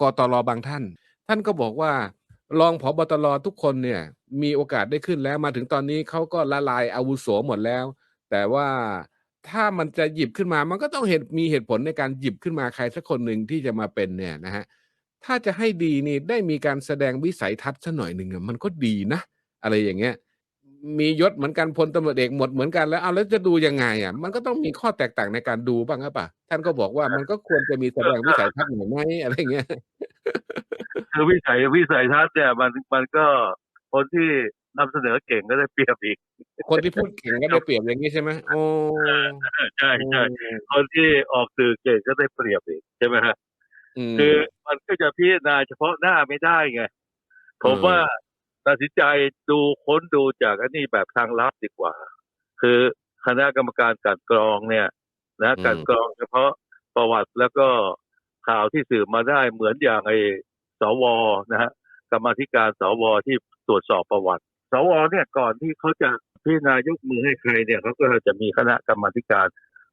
กตรบางท่าน ท่านก็บอกว่ารองผบตรทุกคนเนี่ยมีโอกาสได้ขึ้นแล้วมาถึงตอนนี้เขาก็ละลายอาวุโสหมดแล้ว แต่ว่าถ้ามันจะหยิบขึ้นมา มันก็ต้องเหตุมีเหตุผลในการหยิบขึ้นมาใครสักคนหนึ่งที่จะมาเป็นเนี่ยนะฮะถ้าจะให้ดีนี่ได้มีการแสดงวิสัยทัศน์สักหน่อยหนึ่งมันก็ดีนะ อะไรอย่างเงี้ย มียศเหมือนกันพลตำรวจเอกหมดเหมือนกันแล้วเอาแล้วจะดูยังไงอะมันก็ต้องมีข้อแตกต่างในการดูบ้างหรือเปล่า?ท่านก็บอกว่ามันก็ควรจะมีแสดงวิสัยทัศน์หน่อยไหมอะไรอย่างเงี้ยคือวิสัยวิสัยทัศน์เนี่ยมันมันก็คนที่นำเสนอเก่งก็ได้เปรียบอีก คนที่พูดเก่งก็ได้เปรียบอย่างงี้ใช่ไหม?อ๋อเออใช่อืๆมคนที่ออกสื่อเก่งก็ได้เปรียบอีกใช่ไหมครับ?อืมคือมันก็จะพิจารณาเฉพาะหน้าไม่ได้ไงเผมว่าออ ตัดสินใจดูค้นดูจากไอ้นี่แบบทางลับดีกว่า คือคณะกรรมการกลั่นกรองเนี่ยนะอืกลั่นมกรองเฉพาะประวัติแล้วก็ข่าวที่สืบมาได้เหมือนอย่างไอ้สวนะฮะกรรมาธิการสวที่ตรวจสอบประวัติ สวเนี่ยก่อนที่เขาจะพิจารณายกมือให้ใครเนี่ยเขาก็จะมีคณะกรรมาธิการ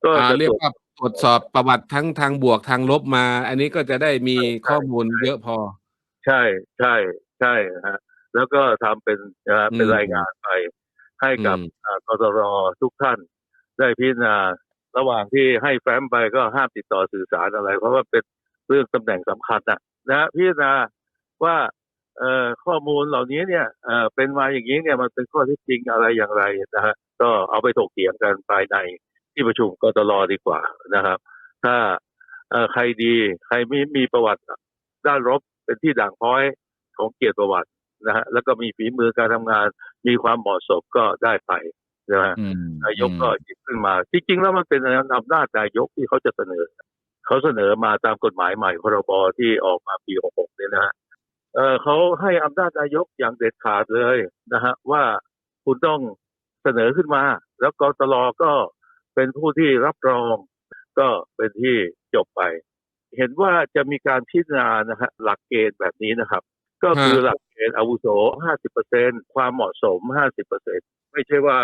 ก็อ่าจะเรียตกรวจว่าตรวจสอบประวัติทั้งทางบวกทางลบมา อันนี้ก็จะได้มีใช่ข้อมูลๆเยอะพอ ใช่ใช่ใช่ครับ แล้วก็ทำเป็นอ่าอืเป็นมรายงานไปให้อืกับมอ่ากตรทุกท่านได้พิจารณาระหว่างที่ให้แฟ้มไปก็ห้ามติดต่อสื่อสารอะไร เพราะว่าเป็นเรื่องตำแหน่งสำคัญน่ะนะพิจารณาว่าเอ่อข้อมูลเหล่านี้เนี่ยเอ่อเป็นมาอย่างงี้เนี่ยมันเป็นข้อเท็จจริงอะไรอย่างไรนะครับก็เอาไปถกเถียงกันภายในที่ประชุมกตรดีกว่านะครับ ถ้าเอ่อใครดีใครไม่มีประวัติด้านลบเป็นที่ด่างพร้อยของเกียรติประวัติ นะฮะแล้วก็มีฝีมือการทำงาน มีความเหมาะสมก็ได้ไปนะฮะอืมนายกอืมก็หยิบขึ้นมา จริงๆ แล้วมันเป็นอำนาจนายกที่เขาจะเสนอ เขาเสนอมาตามกฎหมายใหม่พรบที่ออกมาปี 66 เนี่ยนะฮะเอ่อเขาให้อำนาจนายกอย่างเด็ดขาดเลยนะฮะว่าคุณต้องเสนอขึ้นมา แล้วกตรก็เป็นผู้ที่รับรองก็เป็นที่จบไป เห็นว่าจะมีการพิจารณานะฮะหลักเกณฑ์แบบนี้นะครับ ก็คือฮะหลักเกณฑ์อาวุโส50%ความเหมาะสม50%ไม่ใช่ว่า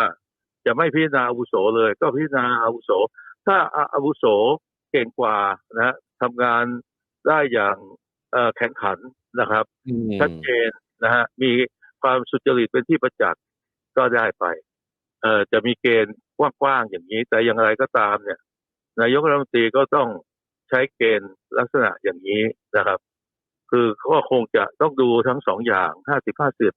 จะไม่พิจารณาอาวุโสเลย ก็พิจารณาอาวุโส ถ้าอาอาวุโสเก่งกว่านะฮะทำงานได้อย่างเอ่อแข่งขันนะครับอืชัดมเจนนะฮะมีความสุจริตเป็นที่ประจักษ์ก็ได้ไปเอ่อจะมีเกณฑ์กว้างๆอย่างนี้ แต่อย่างไรก็ตามเนี่ย นายกรัฐมนตรีก็ต้องใช้เกณฑ์ลักษณะอย่างนี้นะครับ คือก็คงจะต้องดูทั้ง2อย่าง50-50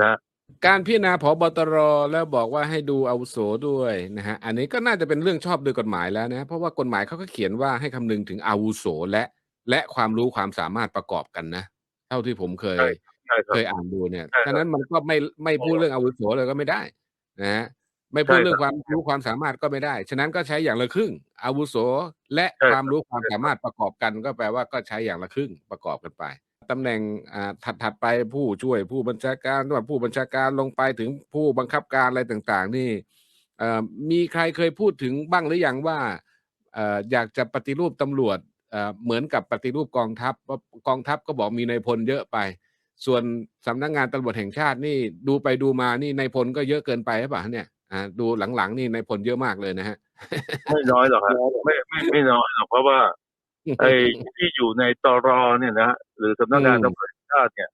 นะการพิจารณาผบตรแล้วบอกว่าให้ดูอาวุโสด้วยนะครับอันนี้ก็น่าจะเป็นเรื่องชอบโดยกฎหมายแล้วนะ เพราะว่ากฎหมายเขาก็เขียนว่าให้คำนึงถึงอาวุโสและและความรู้ความสามารถประกอบกันนะ เท่าที่ผมเคใช่ยใช่ครัเคบยอ่านดูเนี่ยใช่ฉะคนัรั้บนมันก็ไม่ไม่อ๋พูดอเรื่องอาวุโสเลยก็ไม่ได้นะครับ ไม่ใชพู่ดคเรื่รัองบความรู้ความสามารถก็ไม่ได้ ฉะนั้นก็ใช้อย่างละครึ่ง อาวุโสและใช่ความครับรู้ความใช่สาคมารัรบถประกอบกันก็แปลว่าก็ใช้อย่างละครึ่งประกอบกันไปตำแหน่งอ่าถัดๆไปผู้ช่วยผู้บัญชาการระหว่างผู้บัญชาการลงไปถึงผู้บังคับการอะไรต่าง ๆ นี่เอ่อมีใครเคยพูดถึงบ้างหรือยังว่าเอ่ออยากจะปฏิรูปตำรวจเอ่อเหมือนกับปฏิรูปกองทัพเพราะกองทัพก็บอกมีนายพลเยอะไป ส่วนสำนักงานตำรวจแห่งชาตินี่ดูไปดูมานี่นายพลก็เยอะเกินไปหรือเปล่าครับเนี่ย? อ่าดูหลังๆนี่นายพลเยอะมากเลยนะครับไม่น้อยหรอกครับไม่ไม่ไม่น้อยหรอกเพราะว่าไอ้ที่อยู่ในตร.เนี่ยนะครับหรือสำนักอืงานมตำรวจแห่งชาติเนี่ย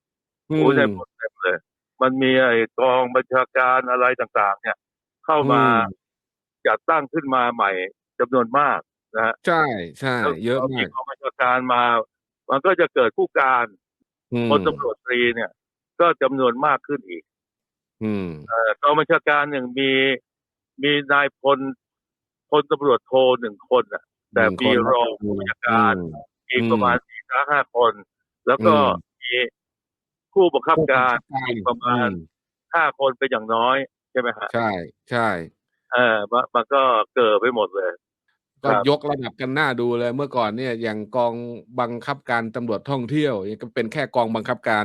อืโอ้โฮนายมพลเต็มเลย มันมีไอ้กองบัญชาการอะไรต่าง ๆ เนี่ย เข้าอืมามจัดตั้งขึ้นมาใหม่จำนวนมากนะครับใช่แล้วๆเยอะพอมามีกกองบัญชาการมา มันก็จะเกิดผู้การอืพลตำรมวจตรีเนี่ย ก็จำนวนมากขึ้นอีก อืมเอ่อกองบัญชาการหนึ่งมีมีนายพลพลตำรวจโท1คนน่ะ แต่1คมีนรองอืผู้มบัญชาอืการมอีอืกประมมาณ4-5คน แล้วอืก็มมีผู้บังคับผู้กาบังรคับการอีกประอืมาณม5คนเป็นอย่างน้อยใช่ไหมครับ?ใช่ๆเออมันมันก็เก่อไปหมดเลย ก็ครับยกระดับกันน่าดูเลย เมื่อก่อนเนี่ยอย่างกองบังคับการตำรวจท่องเที่ยวนี่ก็เป็นแค่กองบังคับการ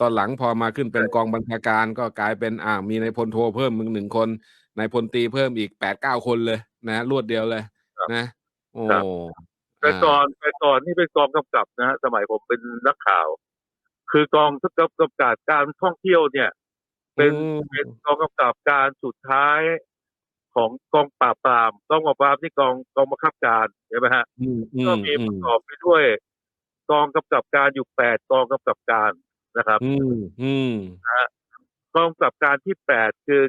ตอนหลังพอมาขึ้นเป็ใชน่กองบัญชาการก็กลายเป็นอ่ามีนายพลโทเพิ่มอีก1คนนายพลตรีเพิ่มอีก8-9คนเลยนะครับรวดเดียวเลยครับนะโอ้ครับแต่อาก่อนแต่ก่อนนี่เป็นกองกำกับนะครับสมัยผมเป็นนักข่าว คือกองกำกับกำกับการท่องเที่ยวเนี่ยอืเป็นเป็นมกองกำกับการสุดท้ายของกองปราบปรามกองปราบปรามนี่กองกองบังคับการใช่ไหมครับอืก็มมีๆประกๆอบไปด้วย กองกำกับการอยู่แปดกองกำกับการ นะครับ อืมอืมกองกำกับการที่แปดคือ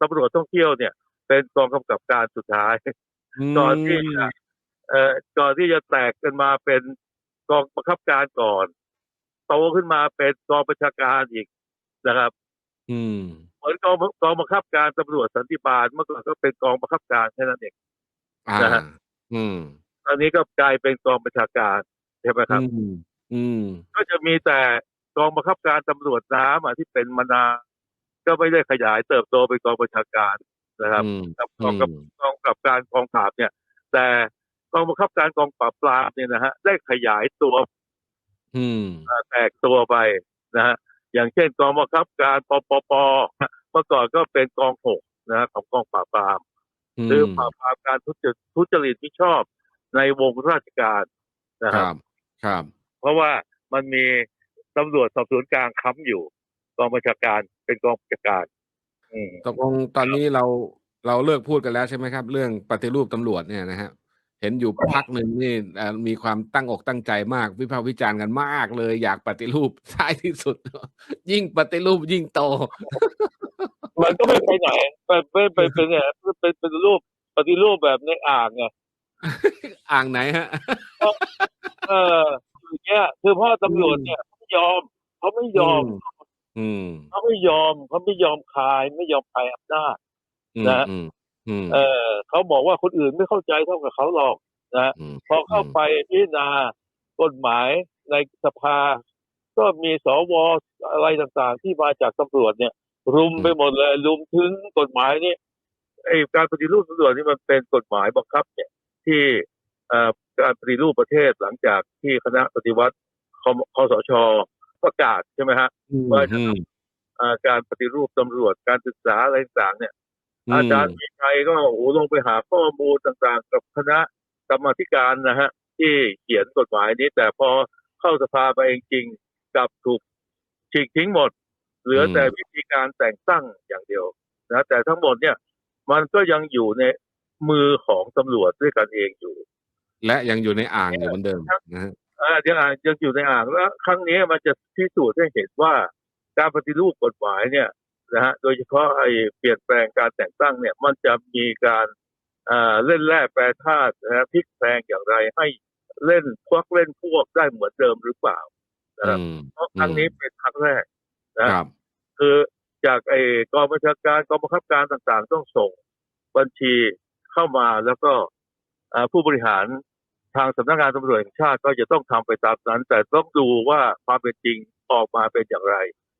ตำรวจท่องเที่ยวเนี่ย เป็นกองกำกับการสุดท้ายก่อนที่จะเอ่อก่อนที่จะแตกกันมาเป็นกองบังคับการก่อน โตขึ้นมาเป็นกองประชาการอีกนะครับอืม เหมือนกองกองบังคับการตำรวจสันติบาลเมื่อก่อนก็เป็นกองบังคับการแค่นั้นเอง อ่า นะฮะ อืมตอนนี้ก็กลายเป็นกองประชาการใช่ไหมครับ อืมอืมก็จะมีแต่ กองบังคับการตำรวจน้ำอะที่เป็นมานานก็ไม่ได้ขยายเติบโตเป็นกองประชาการนะครับอืมกับกองกับกองกับการกองปราบเนี่ย แต่กองบังคับการกองปราบปรามเนี่ยนะฮะได้ขยายตัวอืมอ่าแตกตัวไปนะฮะอย่างเช่นกองบังคับการปปปเมื่อก่อนก็เป็นกองหกนะฮะของกองปราบปรามหรือปราบปรามการทุจริตทุจริตที่ชอบในวงราชการนะคครัรับบครับ เพราะว่ามันมี ตำรวจสอบสวนกลางค้ำอยู่ กองบัญชาการเป็นกองบัญชาการอืมตกลงตอนนี้เราเราเลิกพูดกันแล้วใช่ไหมครับ เรื่องปฏิรูปตำรวจเนี่ยนะฮะเห็นอยู่พักหนึ่งนี่เอ่อมีความตั้งอกตั้งใจมาก วิพากษ์วิจารณ์กันมากเลย อยากปฏิรูปท้ายที่สุด ยิ่งปฏิรูปยิ่งโต มันก็ไม่ไปไหนเป็นเป็นเป็นเป็นเนี่ยเป็นเป็นรูปปฏิรูปแบบในอ่างไงอ่างไหนฮะ เอออย่างเงี้ยคือพ่อตำรวจเนี่ยเขาไม่ ยอมเขาไม่ยอมอืมเขาไม่ยอมเขาไม่ยอมคลายไม่ยอมคลายอำนาจอืมนะอืมอืมเออเขาบอกว่าคนอื่นไม่เข้าใจเท่ากับเขาหรอกนะอืมพอเข้าไปพิจารณากฎหมายในสภา ก็มีสวอะไรต่างๆ ที่มาจากตำรวจเนี่ย รุมไปหมดเลย รุมถึงกฎหมายนี่ไอการปฏิรูปตำรวจนี่มันเป็นกฎหมายบังคับ เนี่ย ที่เอ่อการปฏิรูปประเทศหลังจากที่คณะปฏิวัติ คมคสชประกาศใช่ไหมฮะอืมว่าจะอืมอ่าการปฏิรูปตำรวจการศึกษาอะไรต่างๆเนี่ย อาจารย์มีชัยก็โอ้โหลงไปหาข้อมูลต่างๆ กับคณะกรรมาธิการนะฮะ ที่เขียนกฎหมายนี้ แต่พอเข้าสภาไปจริงๆกลับถูกฉีกทิ้งหมด เหลือแต่วิธีการแต่งตั้งอย่างเดียวนะแต่ทั้งหมดเนี่ยมันก็ยังอยู่ในมือของตำรวจด้วยกันเองอยู่ และยังอยู่ในอ่างอยู่เหมือนเดิมนะฮะอ่า ยังอ่างยังอยู่ในอ่างแล้วครั้งนี้มันจะพิสูจน์ให้เห็นว่าการปฏิรูปกฎหมายเนี่ยนะฮะโดยเฉพาะไอ้เปลี่ยนแปลงการแต่งตั้งเนี่ย มันจะมีการอ่าเล่นแร่แปรธาตุนะฮะพลิกแปลงอย่างไรให้เล่นควักเล่นพวกได้เหมือนเดิมหรือเปล่านะครับอืมเพราะครั้งนี้เป็นครั้งแรกคนะรับคือจากไอ้กองบัญชาการกองบังคับการต่างๆ ต้องส่งบัญชีเข้ามาแล้วก็อ่าผู้บริหาร ทางสำนักงานตำรวจแห่งชาติก็จะต้องทำไปตามนั้นแต่ต้องดูว่าความเป็นจริงออกมาเป็นอย่างไร